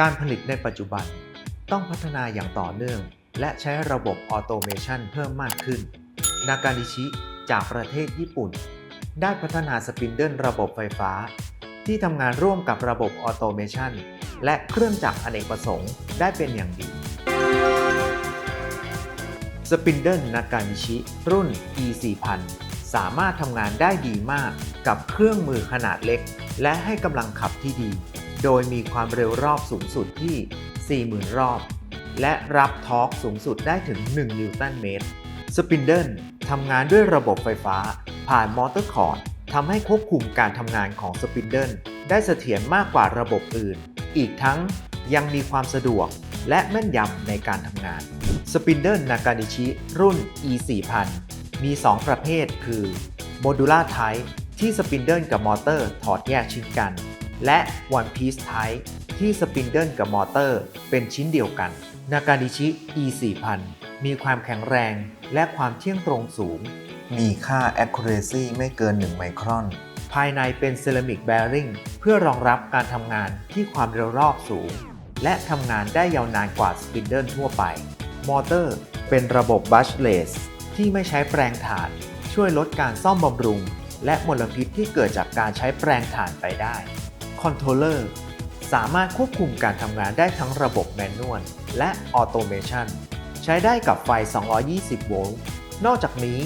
การผลิตในปัจจุบันต้องพัฒนาอย่างต่อเนื่อง และใช้ระบบออโตเมชันเพิ่มมากขึ้น นากานิชิจากประเทศญี่ปุ่น ได้พัฒนาสปินเดิลระบบไฟฟ้า ที่ทำงานร่วมกับระบบออโตเมชันและเครื่องจักรอเนกประสงค์ได้เป็นอย่างดีสปินเดิลนากานิชิรุ่น E4000 สามารถทำงานได้ดีมากกับเครื่องมือขนาดเล็ก และให้กำลังขับที่ดี โดยมีความเร็วรอบสูงสุดที่ 40,000 รอบ และรับทอร์กสูงสุดได้ถึง 1 นิวตันเมตร สปินเดิลทำงานด้วยระบบไฟฟ้า ผ่านมอเตอร์คอร์ดทำให้ควบคุมการทำงานของสปินเดิลได้เสถียรมากกว่าระบบอื่น อีกทั้งยังมีความสะดวกและแม่นยำในการทำงาน สปินเดิลนากานิชิรุ่น E4000 มี 2 ประเภทคือ Modular Type ที่สปินเดิลกับมอเตอร์ถอดแยกชิ้นกัน และ One Piece Type ที่สปินเดิลกับมอเตอร์เป็นชิ้นเดียวกัน นากานิชิ E 4 0 0มีความแข็งแรงและความเที่ยงตรงสูง มีค่า accuracy ไม่เกิน 1 ไมครอน ภายในเป็นเซรามิกแบริงเพื่อรองรับการทำงานที่ความเร็วรอบสูง และทำงานได้ยาวนานกว่าสปินเดิลทั่วไป มอเตอร์เป็นระบบบัชเลสที่ไม่ใช้แปรงถ่าน ช่วยลดการซ่อมบำรุง และมลพิษที่เกิดจากการใช้แปรงถ่านไปได้ คอนโทรลเลอร์สามารถควบคุมการทำงานได้ทั้งระบบแมนนวลและออโตเมชันใช้ได้กับไฟ 220 โวลต์ นอกจากนี้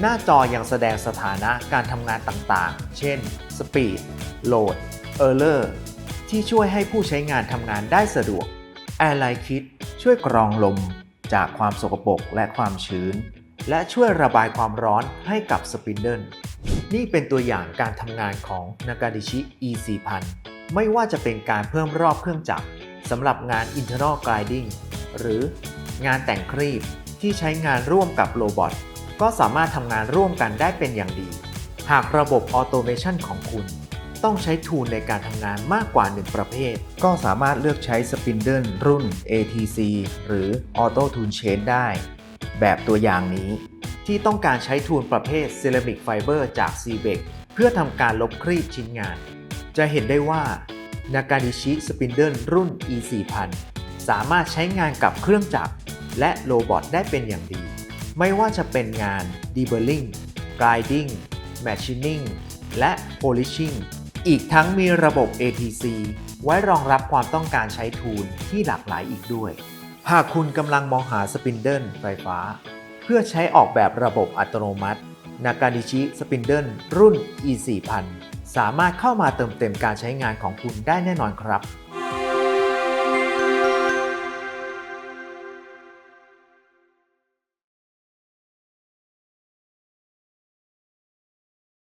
หน้าจอยังแสดงสถานะการทำงานต่างๆ เช่น Speed Load Error ที่ช่วยให้ผู้ใช้งานทำงานได้สะดวก Airline Kit ช่วยกรองลมจากความสกปรกและความชื้น และช่วยระบายความร้อนให้กับสปินเดิล นี่เป็นตัวอย่างการทำงานของ Nagadishi E 4 0 0ไม่ว่าจะเป็นการเพิ่มรอบเครื่องจักรสำหรับงาน Internal Gliding หรืองานแต่งครีบที่ใช้งานร่วมกับโรบอทก็สามารถทำงานร่วมกันได้เป็นอย่างดี หากระบบออโตเมชันของคุณ ต้องใช้ทูลในการทำงานมากกว่า 1 ประเภท ก็สามารถเลือกใช้สปินเดิลรุ่น ATC หรือ Auto Tune Chain ได้ แบบตัวอย่างนี้ ที่ต้องการใช้ทูลประเภท Ceramic Fiber จาก c b e c เพื่อทำการลบครีบชิ้นงาน จะเห็นได้ว่า Nakanishi Spindle รุ่น E4000 สามารถใช้งานกับเครื่องจักรและโรบอทได้เป็นอย่างดี ไม่ว่าจะเป็นงาน Deburring Grinding Machining และ Polishing อีกทั้งมีระบบ ATC ไว้รองรับความต้องการใช้ทูลที่หลากหลายอีกด้วย หากคุณกำลังมองหาสปินเดิลไฟฟ้า พื่อใช้ออกแบบระบบอัตโนมัตินากานิชิสปินเดิลรุ่น E4000 สามารถเข้ามาเติมเต็มการใช้งานของคุณได้แน่นอนครับ